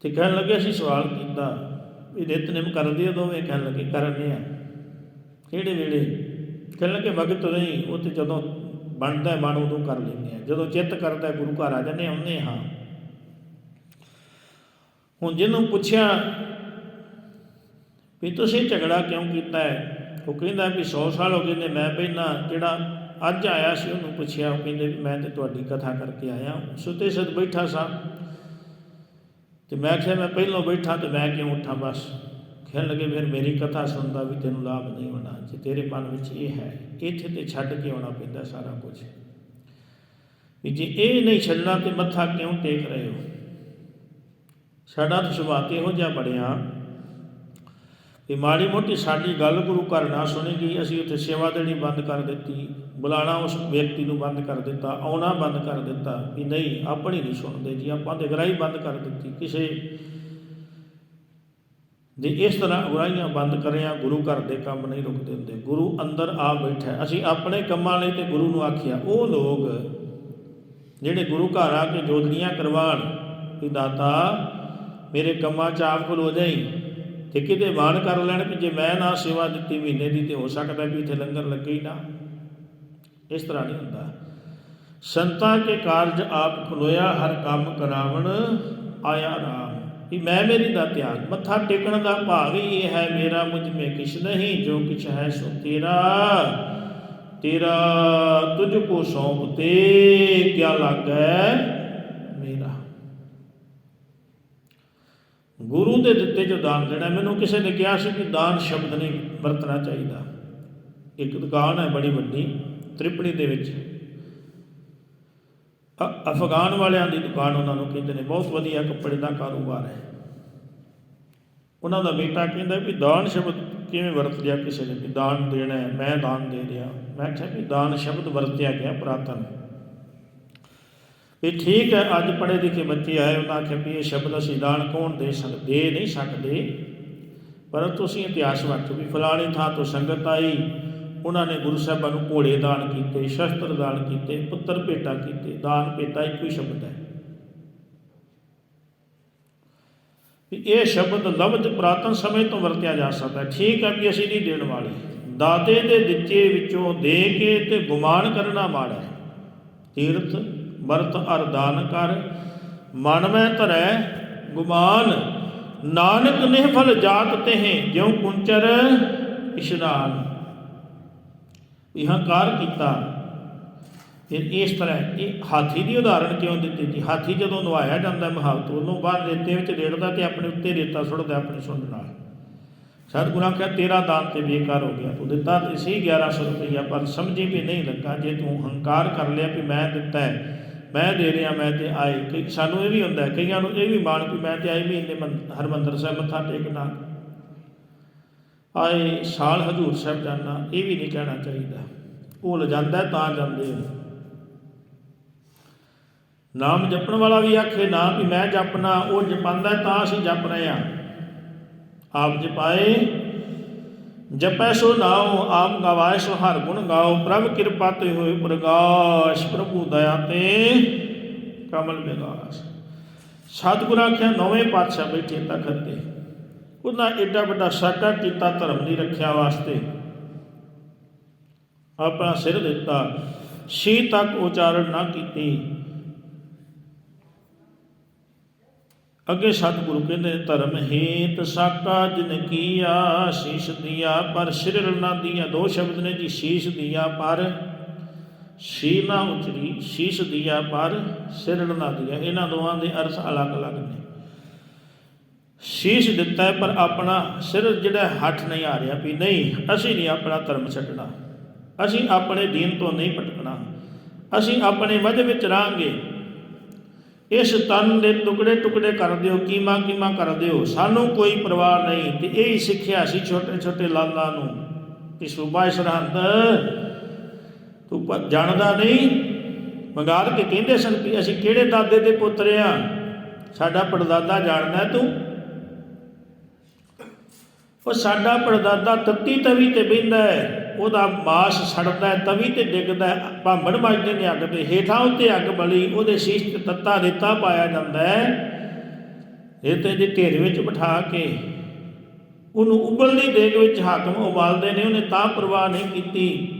ਤੇ ਕਹਿਣ ਲੱਗੇ ਅਸੀਂ ਸਵਾਲ ਕੀਤਾ, ਵੀ ਨਿਤਨੇਮ ਕਰਦੇ ਹੋ ਦੋਵੇਂ, ਕਹਿਣ ਲੱਗੇ ਕਰਨੇ ਆ ਕਿਹੜੇ ਵੇਲੇ? ਕਹਿਣ ਲੱਗੇ ਵਕਤ ਨਹੀਂ, ਉਹ ਤੇ ਜਦੋਂ ਬਣਦਾ ਮਨ ਉਦੋਂ ਕਰ ਲੈਂਦੇ ਆ ਜਦੋਂ ਚਿੱਤ ਕਰਦਾ ਗੁਰੂ ਘਰ ਆ ਜਾਂਦੇ ਆਉਂਦੇ ਹਾਂ। ਹੁਣ ਜਿਹਨੂੰ ਪੁੱਛਿਆ ਵੀ ਤੁਸੀਂ ਝਗੜਾ ਕਿਉਂ ਕੀਤਾ ਹੈ? ਉਹ ਕਹਿੰਦਾ ਵੀ 100 ਸਾਲ ਹੋ ਗਏ ਨੇ, ਮੈਂ ਪਹਿਲਾਂ ਜਿਹੜਾ ਅੱਜ ਆਇਆ ਸੀ, ਉਹਨੂੰ ਪੁੱਛਿਆ, ਉਹ ਕਹਿੰਦੇ ਵੀ ਮੈਂ ਤੇ ਤੁਹਾਡੀ ਕਥਾ ਕਰਕੇ ਆਇਆ ਸੁਤੇ ਸਦ ਬੈਠਾ ਸਾਂ। ਤੇ ਮੈਂ ਕਿਹਾ, ਮੈਂ ਪਹਿਲਾਂ ਬੈਠਾ ਤੇ ਮੈਂ ਕਿਉਂ ਉੱਠਾਂ ਬਸ? ਕਹਿਣ ਲੱਗੇ, ਫਿਰ ਮੇਰੀ ਕਥਾ ਸੁਣਦਾ ਵੀ ਤੈਨੂੰ ਲਾਭ ਨਹੀਂ ਹੋਣਾ। ਜੇ ਤੇਰੇ ਮਨ ਵਿੱਚ ਇਹ ਹੈ, ਇੱਥੇ ਤੇ ਛੱਡ ਕੇ ਆਉਣਾ ਪੈਂਦਾ ਸਾਰਾ ਕੁਝ। ਵੀ ਜੇ ਇਹ ਨਹੀਂ ਛੱਡਣਾ ਤੇ ਮੱਥਾ ਕਿਉਂ ਟੇਕ ਰਹੇ ਹੋ? ਸਾਡਾ ਤਾਂ ਸੁਭਾਅ ਇਹੋ ਜਿਹਾ ਬਣਿਆ। ਵੀ ਮਾੜੀ ਮੋਟੀ ਸਾਡੀ ਗੱਲ ਗੁਰੂ ਘਰ ਨਾ ਸੁਣੇਗੀ ਅਸੀਂ ਉੱਥੇ ਸੇਵਾ ਦੇਣੀ ਬੰਦ ਕਰ ਦਿੱਤੀ, ਬੁਲਾਣਾ ਉਸ ਵਿਅਕਤੀ ਨੂੰ ਬੰਦ ਕਰ ਦਿੱਤਾ, ਆਉਣਾ ਬੰਦ ਕਰ ਦਿੱਤਾ, ਵੀ ਨਹੀਂ, ਆਪਣੀ ਨਹੀਂ ਸੁਣਦੇ ਜੀ, ਆਪਾਂ ਤੇ ਗਰਾਈ ਬੰਦ ਕਰ ਦਿੱਤੀ, ਕਿਸੇ ਦੇ ਇਸ ਤਰ੍ਹਾਂ ਅਗਰਾਈਆਂ ਬੰਦ ਕਰਿਆ, ਗੁਰੂ ਘਰ ਦੇ ਕੰਮ ਨਹੀਂ ਰੁਕਦੇ ਹੁੰਦੇ ਗੁਰੂ ਅੰਦਰ ਆ ਬੈਠਾ, ਅਸੀਂ ਆਪਣੇ ਕੰਮਾਂ ਲਈ ਤੇ ਗੁਰੂ ਨੂੰ ਆਖਿਆ, ਉਹ ਲੋਕ ਜਿਹੜੇ ਗੁਰੂ ਘਰ ਆ ਕੇ ਜੋਦੜੀਆਂ ਕਰਵਾਣ ਕਿ ਦਾਤਾ, ਮੇਰੇ ਕੰਮਾਂ 'ਚ ਆਪ ਖਲੋ ਜਾਈ। ਤੇ ਕਿਤੇ ਮਾਣ ਕਰ ਲੈਣ ਕਿ ਜੇ ਮੈਂ ਨਾ ਸੇਵਾ ਦਿੱਤੀ ਮਹੀਨੇ ਦੀ ਤੇ ਹੋ ਸਕਦਾ ਵੀ ਇੱਥੇ ਲੰਗਰ ਲੱਗੇ ਹੀ ਨਾ। ਇਸ ਤਰ੍ਹਾਂ ਨਹੀਂ ਹੁੰਦਾ। ਸੰਤਾਂ ਕੇ ਕਾਰਜ ਆਪ ਖਲੋਇਆ, ਹਰ ਕੰਮ ਕਰਾਵਣ ਆਇਆ ਰਾਮ। ਵੀ ਮੈਂ ਮੇਰੀ ਦਾ ਧਿਆਨ, ਮੱਥਾ ਟੇਕਣ ਦਾ ਭਾਵ ਹੀ ਇਹ ਹੈ, ਮੇਰਾ ਮੁਝ ਮੇ ਕਿਛ ਨਹੀਂ, ਜੋ ਕਿਛ ਹੈ ਸੋ ਤੇਰਾ। ਤੇਰਾ ਤੁਝ ਕੋ ਸੌਂਪ ਤੇ ਕਿਆ ਲੱਗੈ ਮੇਰਾ ਗੁਰੂ ਦੇ ਦਿੱਤੇ ਜੋ ਦਾਨ ਦੇਣਾ, ਮੈਨੂੰ ਕਿਸੇ ਨੇ ਕਿਹਾ ਸੀ ਕਿ ਦਾਨ ਸ਼ਬਦ ਨਹੀਂ ਵਰਤਣਾ ਚਾਹੀਦਾ। ਇੱਕ ਦੁਕਾਨ ਹੈ ਬੜੀ ਵੱਡੀ ਤ੍ਰਿਪੜੀ ਦੇ ਵਿੱਚ। ਅਫਗਾਨ ਵਾਲਿਆਂ ਦੀ ਦੁਕਾਨ ਉਹਨਾਂ ਨੂੰ ਕਹਿੰਦੇ ਨੇ, ਬਹੁਤ ਵਧੀਆ ਕੱਪੜੇ ਦਾ ਕਾਰੋਬਾਰ ਹੈ। ਉਹਨਾਂ ਦਾ ਬੇਟਾ ਕਹਿੰਦਾ ਵੀ ਦਾਨ ਸ਼ਬਦ ਕਿਵੇਂ ਵਰਤ ਲਿਆ ਕਿਸੇ ਨੇ? ਵੀ ਦਾਨ ਦੇਣਾ ਹੈ, ਮੈਂ ਦਾਨ ਦੇ ਰਿਹਾ। ਮੈਂ ਕਿਹਾ ਵੀ ਦਾਨ ਸ਼ਬਦ ਵਰਤਿਆ ਗਿਆ ਪ੍ਰਾਤਨ। ਇਹ ਠੀਕ ਹੈ, ਅੱਜ ਪੜ੍ਹੇ ਲਿਖੇ ਬੱਚੇ ਆਏ, ਉਹਨਾਂ ਆਖਿਆ ਵੀ ਇਹ ਸ਼ਬਦ ਅਸੀਂ ਦਾਨ ਕੌਣ ਦੇ ਸਕਦੇ ਦੇ ਨਹੀਂ ਸਕਦੇ। ਪਰ ਤੁਸੀਂ ਇਤਿਹਾਸ ਵਾਚੋ ਵੀ ਫਲਾਣੀ ਥਾਂ ਤੋਂ ਸੰਗਤ ਆਈ, ਉਹਨਾਂ ਨੇ ਗੁਰੂ ਸਾਹਿਬਾਂ ਨੂੰ ਘੋੜੇ ਦਾਨ ਕੀਤੇ, ਸ਼ਸਤਰ ਦਾਨ ਕੀਤੇ, ਪੁੱਤਰ ਭੇਟਾ ਕੀਤੇ, ਦਾਨ ਭੇਟਾ ਇੱਕੋ ਹੀ ਸ਼ਬਦ ਹੈ। ਵੀ ਇਹ ਸ਼ਬਦ ਲਫ਼ਜ਼ ਪ੍ਰਾਤਨ ਸਮੇਂ ਤੋਂ ਵਰਤਿਆ ਜਾ ਸਕਦਾ ਹੈ। ਠੀਕ ਹੈ ਵੀ ਅਸੀਂ ਨਹੀਂ ਦੇਣ ਵਾਲੇ। ਦਾਤੇ ਦੇ ਦਿੱਤੇ ਵਿੱਚੋਂ ਦੇ ਕੇ ਤੇ ਗੁਮਾਨ ਕਰਨਾ ਮਾੜਾ ਤੀਰਥ ਵਰਤ ਅਰਦਾਨ ਕਰ। ਮਨ ਮੈਂ ਧਰੈ ਗੁਮਾਨ, ਨਾਨਕ ਨਿਹਫਲ ਜਾਤ ਤਹਿ, ਜਿਉ ਕੁੰਚਰ ਇਸ਼ਨਾਨ। ਇਹ ਕੀਤਾ। ਫਿਰ ਇਸ ਤਰ੍ਹਾਂ ਇਹ ਹਾਥੀ ਦੀ ਉਦਾਹਰਣ ਕਿਉਂ ਦਿੱਤੀ ਜੀ ਹਾਥੀ ਜਦੋਂ ਨਵਾਇਆ ਜਾਂਦਾ ਮਹਾਵਤ, ਉਹਨੂੰ ਬਾਅਦ ਰੇਤੇ ਵਿੱਚ ਰੇੜਦਾ ਤੇ ਆਪਣੇ ਉੱਤੇ ਰੇਤਾ ਸੁੱਟਦਾ ਆਪਣੀ ਸੁੰਡ ਨਾਲ। ਸਤਿਗੁਰਾਂ ਕਿਹਾ ਤੇਰਾ ਦਾਨ ਤੇ ਬੇਕਾਰ ਹੋ ਗਿਆ। ਤੂੰ ਦਿੱਤਾ ਤੇ ਸੀ 1100 ਰੁਪਈਆ, ਪਰ ਸਮਝੀ ਵੀ ਨਹੀਂ ਲੱਗਾ। ਜੇ ਤੂੰ ਹੰਕਾਰ ਕਰ ਲਿਆ ਵੀ ਮੈਂ ਦਿੱਤਾ ਹੈ ਮੈਂ ਦੇ ਰਿਹਾ, ਮੈਂ ਤੇ ਆਏ। ਕਿ ਸਾਨੂੰ ਇਹ ਵੀ ਹੁੰਦਾ ਕਈਆਂ ਨੂੰ ਇਹ ਵੀ ਮਾਣ ਵੀ ਮੈਂ ਤੇ ਆਏ ਮਹੀਨੇ ਮੰਦ- ਹਰਿਮੰਦਰ ਸਾਹਿਬ ਮੱਥਾ ਟੇਕਣਾ ਆਏ ਸਾਲ ਹਜੂਰ ਸਾਹਿਬ ਜਾਣਾ, ਇਹ ਵੀ ਨਹੀਂ ਕਹਿਣਾ ਚਾਹੀਦਾ। ਉਹ ਲਿਜਾਂਦਾ ਤਾਂ ਜਾਂਦੇ ਆ ਨਾਮ ਜਪਣ ਵਾਲਾ ਵੀ ਆਖੇ ਨਾ ਵੀ ਮੈਂ ਜਪਣਾ, ਉਹ ਜਪਾਂਦਾ ਤਾਂ ਅਸੀਂ ਜਪ ਰਹੇ ਆ ਆਪ ਜਪਾਏ ਜਪੈ ਸੋ ਨਾਉ ਆਪ ਗਵਾਏ ਸੋ ਹਰ ਗੁਣ ਗਾਓ ਪ੍ਰਭ ਕਿਰਪਾ ਤੇ ਹੋਏ ਪ੍ਰਗਾਸ਼, ਪ੍ਰਭੂ ਦਇਆ ਤੇ ਕਮਲ ਵਿਗਾਸ। ਸਤਿਗੁਰਾਂ ਆਖਿਆ, ਨੌਵੇਂ ਪਾਤਸ਼ਾਹ ਬੈਠੇ ਤਖਤ ਤੇ। ਉਹਨਾਂ ਏਡਾ ਵੱਡਾ ਸਾਕਾ ਕੀਤਾ, ਧਰਮ ਦੀ ਰੱਖਿਆ ਵਾਸਤੇ। ਆਪਣਾ ਸਿਰ ਦਿੱਤਾ। ਸੀ ਤੱਕ ਉਚਾਰਨ ਨਾ ਕੀਤੀ। ਅੱਗੇ ਸਤਿਗੁਰੂ ਕਹਿੰਦੇ ਨੇ, ਧਰਮ ਹੇਤ ਸਾਕਾ ਜਿਨ ਕੀਆ ਸ਼ੀਸ਼ ਦੀਆ ਪਰ ਸਿਰ ਨਾ ਦੀਆ ਦੋ ਸ਼ਬਦ ਨੇ ਜੀ ਸ਼ੀਸ਼ ਦੀਆ ਪਰ ਸ਼ੀ ਨਾ ਉਚਰੀ ਸ਼ੀਸ਼ ਦਿਆ ਪਰ ਸਿਰ ਨਾ ਦਿਆ। ਇਹਨਾਂ ਦੋਵਾਂ ਦੇ ਅਰਥ ਅਲੱਗ-ਅਲੱਗ ਨੇ। ਸ਼ੀਸ਼ ਦਿੱਤਾ ਪਰ ਆਪਣਾ ਸਿਰ ਜਿਹੜਾ ਹੱਥ ਨਹੀਂ ਆ ਰਿਹਾ ਵੀ ਨਹੀਂ ਅਸੀਂ ਨਹੀਂ ਆਪਣਾ ਧਰਮ ਛੱਡਣਾ। ਅਸੀਂ ਆਪਣੇ ਦੀਨ ਤੋਂ ਨਹੀਂ ਭਟਕਣਾ। ਅਸੀਂ ਆਪਣੇ ਮਜ਼ਹਬ ਵਿੱਚ ਰਹਾਂਗੇ। ਇਸ ਤਨ ਦੇ ਟੁਕੜੇ ਟੁਕੜੇ ਕਰ ਦਿਓ, ਕੀਮਾ ਕੀਮਾ ਕਰ ਦਿਓ। ਸਾਨੂੰ ਕੋਈ ਪਰਵਾਹ ਨਹੀਂ ਤੇ ਇਹ ਹੀ ਸਿੱਖਿਆ ਸੀ ਛੋਟੇ ਛੋਟੇ ਲਾਲਾਂ ਨੂੰ ਕਿ ਸੂਬਾ ਸਰਹੰਦ ਤੂੰ ਜਾਣਦਾ ਨਹੀਂ? ਮੰਗਾਲ ਕੇ ਕਹਿੰਦੇ ਸਨ ਕਿ ਅਸੀਂ ਕਿਹੜੇ ਦਾਦੇ ਦੇ ਪੁੱਤਰ ਆ? ਸਾਡਾ ਪੜਦਾਦਾ ਜਾਣਦਾ ਤੂੰ? ਉਹ ਸਾਡਾ ਪੜਦਾਦਾ ਤੱਤੀ ਤਵੀ ਤੇ ਬਹਿੰਦਾ ਹੈ। ਉਹਦਾ ਮਾਸ ਸੜਦਾ, ਤਵੀ ਤੇ ਡਿੱਗਦਾ ਹੈ ਭਾਂਬੜ ਵੱਜਦੇ ਨੇ ਅੱਗ ਤੇ, ਹੇਠਾਂ ਉੱਤੇ ਅੱਗ ਬਲੀ, ਉਹਦੇ ਸ਼ੀਸ਼ ਤੇ ਤੱਤਾ ਰੇਤਾ ਪਾਇਆ ਜਾਂਦਾ ਹੈ। ਰੇਤੇ ਦੇ ਢੇਰ ਵਿੱਚ ਬਿਠਾ ਕੇ ਉਹਨੂੰ ਉਬਲਦੀ ਦੇਗ ਵਿੱਚ ਹਾਕਮ ਉਬਾਲਦੇ ਨੇ, ਉਹਨੇ ਤਾਂ ਪਰਵਾਹ ਨਹੀਂ ਕੀਤੀ।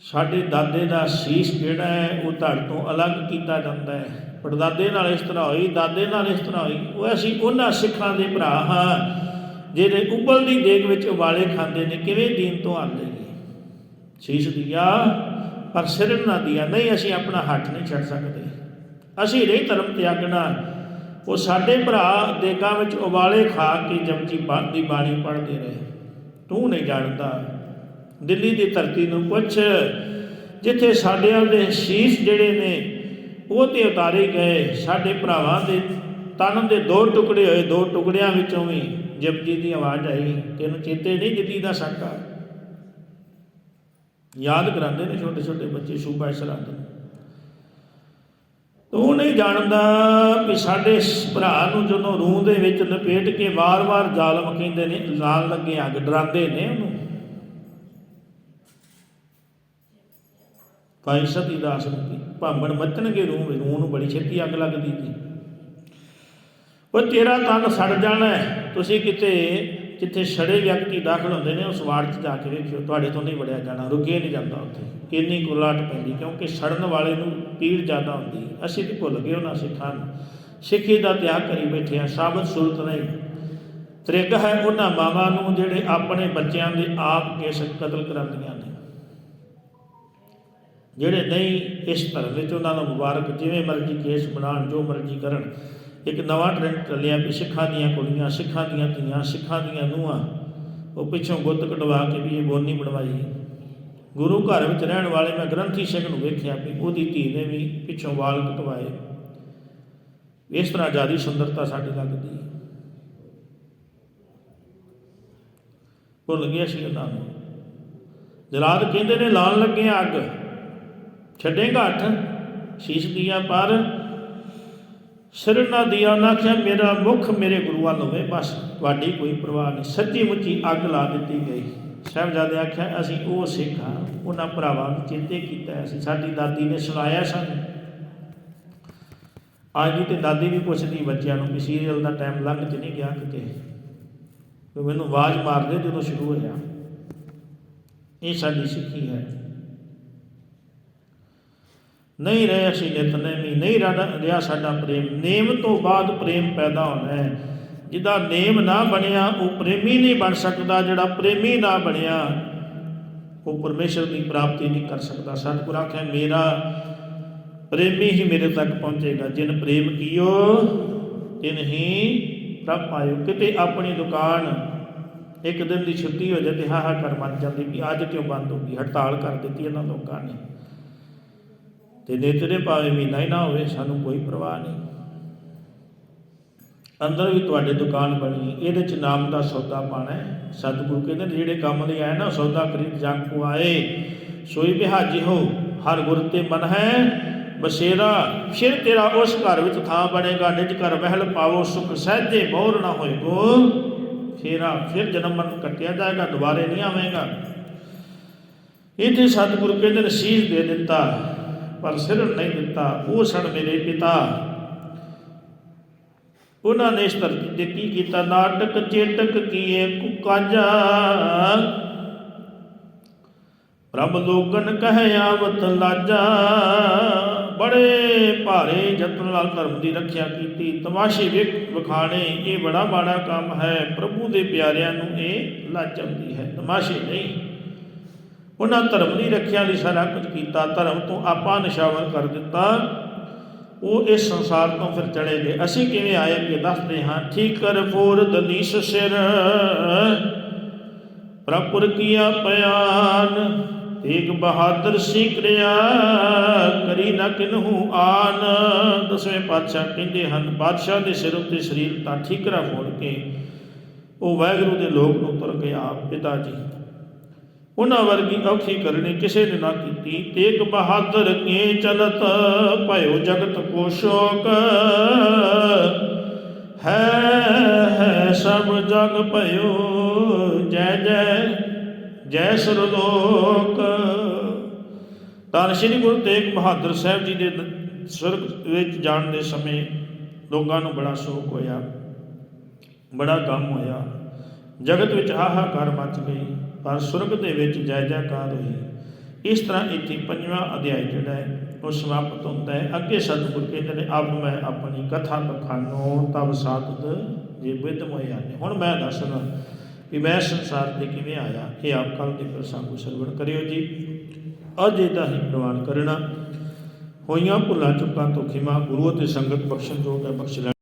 ਸਾਡੇ ਦਾਦੇ ਦਾ ਸੀਸ ਜਿਹੜਾ ਹੈ, ਉਹ ਧੜ ਤੋਂ ਅਲੱਗ ਕੀਤਾ ਜਾਂਦਾ ਹੈ। ਪੜਦਾਦੇ ਨਾਲ ਇਸ ਤਰ੍ਹਾਂ ਹੋਈ, ਦਾਦੇ ਨਾਲ ਇਸ ਤਰ੍ਹਾਂ ਹੋਈ, ਉਹ ਅਸੀਂ ਉਹਨਾਂ ਸਿੱਖਾਂ ਦੇ ਭਰਾ ਹਾਂ। ਜਿਹੜੇ ਉਬਲਦੀ ਦੇਗ ਵਿੱਚ ਉਬਾਲੇ ਖਾਂਦੇ ਨੇ ਕਿਵੇਂ ਦੀਨ ਤੋਂ ਆਲੇਗੇ ਸੀਸ ਦਿਆ, ਪਰ ਸਿਰ ਨਾ ਦਿਆ, ਨਹੀਂ ਅਸੀਂ ਆਪਣਾ ਹੱਥ ਨਹੀਂ ਛੱਡ ਸਕਦੇ। ਅਸੀਂ ਨਹੀਂ ਧਰਮ ਤਿਆਗਣਾ। ਉਹ ਸਾਡੇ ਭਰਾ ਦੇਗਾਂ ਵਿੱਚ ਉਬਾਲੇ ਖਾ ਕੇ ਜਪਜੀ ਬਾਣੀ ਦੀ ਬਾਣੀ ਪੜ੍ਹਦੇ ਰਹੇ। ਤੂੰ ਨਹੀਂ ਜਾਣਦਾ। ਦਿੱਲੀ ਦੀ ਧਰਤੀ ਨੂੰ ਪੁੱਛ। ਜਿੱਥੇ ਸਾਡਿਆਂ ਦੇ ਸ਼ੀਸ਼ ਜਿਹੜੇ ਨੇ, ਉਹ ਤੇ ਉਤਾਰੇ ਗਏ। ਸਾਡੇ ਭਰਾਵਾਂ ਦੇ ਤਨ ਦੇ ਦੋ ਟੁਕੜੇ ਹੋਏ, ਦੋ ਟੁਕੜਿਆਂ ਵਿੱਚੋਂ ਵੀ ਜਪਜੀ ਦੀ ਆਵਾਜ਼ ਆਈ ਤੈਨੂੰ ਚੇਤੇ ਨਹੀਂ ਦਿੱਲੀ ਦਾ ਸਾਕਾ ਯਾਦ ਕਰਾਉਂਦੇ ਨੇ ਛੋਟੇ ਛੋਟੇ ਬੱਚੇ, ਸੂਬਾ ਸਰਹੰਦ ਤੂੰ ਨਹੀਂ ਜਾਣਦਾ ਵੀ ਸਾਡੇ ਭਰਾ ਨੂੰ ਜਦੋਂ ਰੂਹ ਦੇ ਵਿੱਚ ਲਪੇਟ ਕੇ ਵਾਰ-ਵਾਰ ਜ਼ਾਲਮ ਕਹਿੰਦੇ ਨੇ ਲਾਲ ਲੱਗੇ ਅੱਗ, ਡਰਾਉਂਦੇ ਨੇ ਉਹਨੂੰ। ਭਾਈ ਸਤੀ ਦਾਸ ਨੂੰ ਭਾਂਬੜ ਮੱਚਣਗੇ ਰੂਹ ਰੂਹ ਨੂੰ ਬੜੀ ਛੇਤੀ ਅੱਗ ਲੱਗਦੀ ਸੀ। ਉਹ ਤੇਰਾ ਤਨ ਸੜ ਜਾਣਾ ਹੈ। ਤੁਸੀਂ ਕਿਤੇ ਜਿੱਥੇ ਸੜੇ ਵਿਅਕਤੀ ਦਾਖਲ ਹੁੰਦੇ ਨੇ, ਉਸ ਵਾਰਡ 'ਚ ਜਾ ਕੇ ਵੇਖਿਓ। ਤੁਹਾਡੇ ਤੋਂ ਨਹੀਂ ਵੜਿਆ ਜਾਣਾ, ਰੁਕਿਆ ਨਹੀਂ ਜਾਂਦਾ ਉੱਥੇ। ਕਿੰਨੀ ਕੁਲਾਟ ਪੈਂਦੀ, ਕਿਉਂਕਿ ਸੜਨ ਵਾਲੇ ਨੂੰ ਪੀੜ ਜ਼ਿਆਦਾ ਹੁੰਦੀ। ਅਸੀਂ ਤੇ ਭੁੱਲ ਗਏ ਉਹਨਾਂ ਸਿੱਖਾਂ ਨੂੰ। ਸਿੱਖੀ ਦਾ ਤਿਆਗ ਕਰੀ ਬੈਠੇ ਆ ਸਾਬਤ ਸੂਰਤ ਨਹੀਂ। ਤ੍ਰਿਗ ਹੈ ਉਹਨਾਂ ਮਾਵਾਂ ਨੂੰ ਜਿਹੜੇ ਆਪਣੇ ਬੱਚਿਆਂ ਦੇ ਆਪ ਕੇਸ ਕਤਲ ਕਰਾਉਂਦੀਆਂ ਨੇ। ਜਿਹੜੇ ਨਹੀਂ ਇਸ ਧਰਮ ਵਿੱਚ ਉਹਨਾਂ ਨੂੰ ਮੁਬਾਰਕ, ਜਿਵੇਂ ਮਰਜ਼ੀ ਕੇਸ ਬਣਾਉਣ, ਜੋ ਮਰਜ਼ੀ ਕਰਨ। ਇੱਕ ਨਵਾਂ ਟ੍ਰੈਂਡ ਚੱਲਿਆ ਵੀ ਸਿੱਖਾਂ ਦੀਆਂ ਕੁੜੀਆਂ, ਸਿੱਖਾਂ ਦੀਆਂ ਧੀਆਂ, ਸਿੱਖਾਂ ਦੀਆਂ ਨੂੰਹਾਂ, ਉਹ ਪਿੱਛੋਂ ਗੁੱਤ ਕਢਵਾ ਕੇ ਵੀ ਇਹ ਬੋਨੀ ਬਣਵਾਈ। ਗੁਰੂ ਘਰ ਵਿੱਚ ਰਹਿਣ ਵਾਲੇ ਮੈਂ ਗ੍ਰੰਥੀ ਸਿੰਘ ਨੂੰ ਵੇਖਿਆ ਵੀ ਉਹਦੀ ਧੀ ਨੇ ਵੀ ਪਿੱਛੋਂ ਵਾਲ ਕਟਵਾਏ। ਇਸ ਤਰ੍ਹਾਂ ਜਿਆਦੀ ਸੁੰਦਰਤਾ ਸਾਡੀ ਲੱਗਦੀ। ਹੈ ਭੁੱਲ ਗਿਆ ਸੀ ਉਹਨਾਂ ਨੂੰ। ਜਲਾਦ ਕਹਿੰਦੇ ਨੇ, ਲਾਣ ਲੱਗੇ ਆ ਅੱਗ। ਛੱਡੇਗਾ ਹੱਥ ਸ਼ੀਸ਼ ਦੀਆਂ ਪਰ ਸਿਰ ਨਾ ਦਿਆ ਨਾ ਆਖਿਆ, ਮੇਰਾ ਮੁਖ ਮੇਰੇ ਗੁਰੂ ਵੱਲ ਹੋਵੇ, ਬਸ ਤੁਹਾਡੀ ਕੋਈ ਪਰਵਾਹ ਨਹੀਂ। ਸੱਚੀ ਮੁੱਚੀ ਅੱਗ ਲਾ ਦਿੱਤੀ ਗਈ। ਸਾਹਿਬਜ਼ਾਦੇ ਆਖਿਆ, ਅਸੀਂ ਉਹ ਸਿੱਖ ਹਾਂ, ਉਹਨਾਂ ਭਰਾਵਾਂ ਨੂੰ ਚੇਤੇ ਕੀਤਾ ਅਸੀਂ ਸਾਡੀ ਦਾਦੀ ਨੇ ਸੁਣਾਇਆ ਸਾਨੂੰ। ਅੱਜ ਦੀ ਤੇ ਦਾਦੀ ਵੀ ਪੁੱਛਦੀ, ਬੱਚਿਆਂ ਨੂੰ ਕਿ ਸੀਰੀਅਲ ਦਾ ਟਾਈਮ ਲੰਘ ਚ ਨਹੀਂ ਗਿਆ ਕਿਤੇ? ਵੀ ਮੈਨੂੰ ਆਵਾਜ਼ ਮਾਰਦੇ ਜਦੋਂ ਸ਼ੁਰੂ ਹੋਇਆ, ਇਹ ਸਾਡੀ ਸਿੱਖੀ ਹੈ। ਨਹੀਂ ਰਹੇ ਅਸੀਂ ਨਿਤਨੇਮੀ ਨਹੀਂ ਰਹਾ- ਰਿਹਾ ਸਾਡਾ ਪ੍ਰੇਮ। ਨੇਮ ਤੋਂ ਬਾਅਦ ਪ੍ਰੇਮ ਪੈਦਾ ਹੋਣਾ ਹੈ। ਜਿਹਦਾ ਨੇਮ ਨਾ ਬਣਿਆ, ਉਹ ਪ੍ਰੇਮੀ ਨਹੀਂ ਬਣ ਸਕਦਾ। ਜਿਹੜਾ ਪ੍ਰੇਮੀ ਨਾ ਬਣਿਆ, ਉਹ ਪਰਮੇਸ਼ਰ ਦੀ ਪ੍ਰਾਪਤੀ ਨਹੀਂ ਕਰ ਸਕਦਾ। ਸਤਿਗੁਰ ਆਖਿਆ, ਮੇਰਾ ਪ੍ਰੇਮੀ ਹੀ ਮੇਰੇ ਤੱਕ ਪਹੁੰਚੇਗਾ। ਜਿਨ ਪ੍ਰੇਮ ਕੀਓ, ਤਿਨ ਹੀ ਪ੍ਰਭ ਪਾਇਓ। ਕਿਤੇ ਆਪਣੀ ਦੁਕਾਨ ਇੱਕ ਦਿਨ ਦੀ ਛੁੱਟੀ ਹੋ ਜਾਂਦੀ ਹਾਹਾ ਕਰ ਮੱਚ ਜਾਂਦੀ ਵੀ ਅੱਜ ਕਿਉਂ ਬੰਦ ਹੋ ਗਈ? ਹੜਤਾਲ ਕਰ ਦਿੱਤੀ ਇਹਨਾਂ ਲੋਕਾਂ ਨੇ। ਤੇ ਨੇਤਰੇ ਭਾਵੇਂ ਮਹੀਨਾ ਹੀ ਨਾ ਹੋਵੇ, ਸਾਨੂੰ ਕੋਈ ਪਰਵਾਹ ਨਹੀਂ। ਅੰਦਰ ਵੀ ਤੁਹਾਡੇ ਦੁਕਾਨ ਬਣੀ ਇਹਦੇ ਚ ਨਾਮ ਦਾ ਸੌਦਾ ਪਾਣਾ ਹੈ। ਸਤਿਗੁਰੂ ਕਹਿੰਦੇ ਜਿਹੜੇ ਕੰਮ ਲਈ ਆਏ ਨਾ, ਸੌਦਾ ਖਰੀਦ ਜੰਗ ਕੋ ਆਏ, ਸੋਈ ਬਿਹਾਜੀ ਹੋ, ਹਰ ਗੁਰ ਤੇ ਮਨ ਹੈ, ਬਸੇਰਾ, ਫਿਰ ਤੇਰਾ ਉਸ ਘਰ ਵਿੱਚ ਥਾਂ ਬਣੇਗਾ, ਨਿਜ ਘਰ ਮਹਿਲ ਪਾਵੋ, ਸੁਖ ਸਹਿਜੇ ਬੋਰ ਨਾ ਹੋਏ ਕੋ। ਫੇਰਾ ਫਿਰ ਜਨਮ ਮਨ ਕੱਟਿਆ ਜਾਏਗਾ, ਦੁਬਾਰੇ ਨਹੀਂ ਆਵੇਗਾ। ਇਥੇ ਸਤਿਗੁਰੂ ਕਹਿੰਦੇ ਨੇ, ਸੀਸ ਦੇ ਦਿੱਤਾ। ਪਰ ਸਿਰਣ ਨਹੀਂ ਦਿੱਤਾ, ਉਹ ਸਣ ਮੇਰੇ ਪਿਤਾ। ਉਹਨਾਂ ਨੇ ਇਸ ਧਰਤੀ ਤੇ ਕੀ ਕੀਤਾ? ਨਾਟਕ ਚੇਟਕ ਕੀਏ ਕੁਕਾਜਾ। ਪ੍ਰਭ ਲੋਕਨ ਕਹਿ ਆਵਤ ਲਾਜਾ। ਬੜੇ ਭਾਰੇ ਜਤਨ ਨਾਲ ਧਰਮ ਦੀ ਰੱਖਿਆ ਕੀਤੀ। ਤਮਾਸ਼ੇ ਵੇਖ ਵਿਖਾਣੇ, ਇਹ ਬੜਾ ਮਾੜਾ ਕੰਮ ਹੈ। ਪ੍ਰਭੂ ਦੇ ਪਿਆਰਿਆਂ ਨੂੰ ਇਹ ਲੱਜ ਆਉਂਦੀ ਹੈ। ਤਮਾਸ਼ੇ ਨਹੀਂ। ਉਹਨਾਂ ਧਰਮ ਦੀ ਰੱਖਿਆ ਲਈ ਸਾਰਾ ਕੁਝ ਕੀਤਾ, ਧਰਮ ਤੋਂ ਆਪਾਂ ਨਿਸ਼ਾਵਰ ਕਰ ਦਿੱਤਾ। ਉਹ ਇਸ ਸੰਸਾਰ ਤੋਂ ਫਿਰ ਚਲੇ ਗਏ। ਅਸੀਂ ਕਿਵੇਂ ਆਏ ਕਿ ਦੱਸਦੇ ਹਾਂ। ਠੀਕ ਕਰ ਫੋਰ ਦਨੀਸ਼ ਸਿਰ ਪ੍ਰਪੁਰ ਕੀਆ ਪਿਆਨ, ਤੇਗ ਬਹਾਦਰ ਸੀ ਕਰਿਆ, ਕਰੀ ਨਾ ਕਿਨਹੂ ਆਨ। ਦਸਵੇਂ ਪਾਤਸ਼ਾਹ ਕਹਿੰਦੇ ਹਨ ਪਾਤਸ਼ਾਹ ਦੇ ਸਿਰ ਉੱਤੇ ਸਰੀਰ ਤਾਂ ਠੀਕਰਾ ਫੋੜ ਕੇ ਉਹ ਵਾਹਿਗੁਰੂ ਦੇ ਲੋਕ ਨੂੰ ਤੁਰ ਗਿਆ ਪਿਤਾ ਜੀ। ਉਹਨਾਂ ਵਰਗੀ ਔਖੀ ਕਰਨੀ ਕਿਸੇ ਨੇ ਨਾ ਕੀਤੀ। ਤੇਗ ਬਹਾਦਰ ਕੇ ਚਲਤ, ਭਇਓ ਜਗਤ ਕੋ ਸ਼ੋਕ। ਹੈ ਹੈ ਸਭ ਜਗ ਭਇਓ, ਜੈ ਜੈ ਜੈ ਸਰਲੋਕ। ਤਾਂ ਸ੍ਰੀ ਗੁਰੂ ਤੇਗ ਬਹਾਦਰ ਸਾਹਿਬ ਜੀ ਦੇ ਸੁਰਗ ਵਿੱਚ ਜਾਣ ਦੇ ਸਮੇਂ ਲੋਕਾਂ ਨੂੰ ਬੜਾ ਸ਼ੋਕ ਹੋਇਆ, ਬੜਾ ਗਮ ਹੋਇਆ। ਜਗਤ ਵਿੱਚ ਹਾਹਾਕਾਰ ਮਚ ਗਈ। ਪਰ ਸੁਰਗ ਦੇ ਵਿੱਚ ਜੈ ਜੈਕਾਰ ਹੋਈ। ਇਸ ਤਰ੍ਹਾਂ ਇੱਥੇ ਪੰਜਵਾਂ ਅਧਿਆਇ ਜਿਹੜਾ ਹੈ, ਉਹ ਸਮਾਪਤ ਹੁੰਦਾ ਹੈ। ਅੱਗੇ ਸਤਿਗੁਰ ਕਹਿੰਦੇ ਨੇ, ਅਬ ਮੈਂ ਆਪਣੀ ਕਥਾ ਬਖਾਨੋ, ਤਬ ਸਾਤਤ ਜੇ ਵਿਦ ਮੋਇਆ ਨੇ ਹੁਣ ਮੈਂ ਦੱਸਣਾ ਕਿ ਮੈਂ ਸੰਸਾਰ ਤੇ ਕਿਵੇਂ ਆਇਆ, ਇਹ ਆਪ ਕੱਲ ਦੇ ਪ੍ਰਸੰਗ ਸਰਵਣ ਕਰਿਓ ਜੀ। ਅੱਜ ਇਹਦਾ ਹੀ ਪ੍ਰਵਾਨ ਕਰਨਾ। ਹੋਈਆਂ ਭੁੱਲਾਂ, ਚੁੱਕਾਂ ਤੋਂ ਖਿਮਾ ਗੁਰੂ ਅਤੇ ਸੰਗਤ ਬਖਸ਼ਣ ਜੋਗ ਹੈ, ਬਖਸ਼ ਲੈਣ